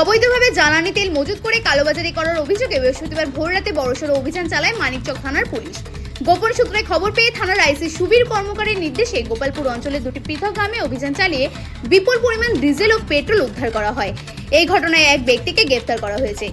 অবৈধভাবে জ্বালানি তেল মজুত করে কালোবাজারি করার অভিযোগে বৃহস্পতিবার ভোররাতে বড়সড় অভিযান চালায় মানিকচক থানার পুলিশ। গোপন সূত্রে খবর পেয়ে থানার আইসি সুবীর কর্মকারের নির্দেশে গোপালপুর অঞ্চলের দুটি পৃথক গ্রামে অভিযান চালিয়ে বিপুল পরিমাণ ডিজেল ও পেট্রোল উদ্ধার করা হয়। এই ঘটনায় এক ব্যক্তিকে গ্রেফতার করা হয়েছে।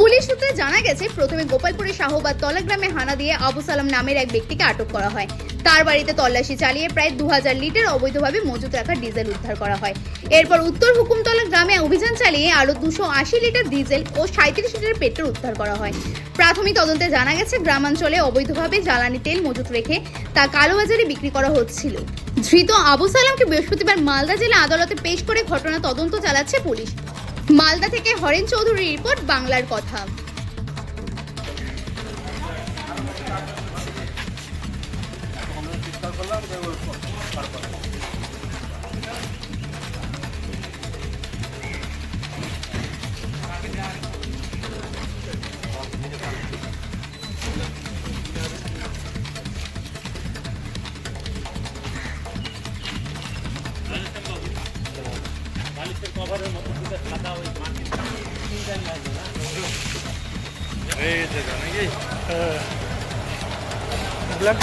পুলিশ সূত্রে জানা গেছে, প্রথমে গোপালপুরের শাহবাদ তলা গ্রামে হানা দিয়ে আবু সালাম নামের এক ব্যক্তিকে আটক করা হয়। তার বাড়িতে তল্লাশি চালিয়ে প্রায় দু হাজার লিটার অবৈধভাবে মজুত রাখা ডিজেল উদ্ধার করা হয়। এরপর উত্তর হুকুমতলা গ্রামে অভিযান চালিয়ে আরও দুশো লিটার ডিজেল ও সাঁত্রিশ লিটার পেট্রোল উদ্ধার করা হয়। প্রাথমিক তদন্তে জানা গেছে, গ্রামাঞ্চলে অবৈধভাবে জ্বালানি তেল মজুত রেখে তা কালোবাজারে বিক্রি করা হচ্ছিল। ধৃত আবু সালামকে বৃহস্পতিবার মালদা জেলা আদালতে পেশ করে ঘটনা তদন্ত চালাচ্ছে পুলিশ। মালদা থেকে হরেন চৌধুরীর রিপোর্ট বাংলার কথা। এই যে জানা কি? বুঝলেন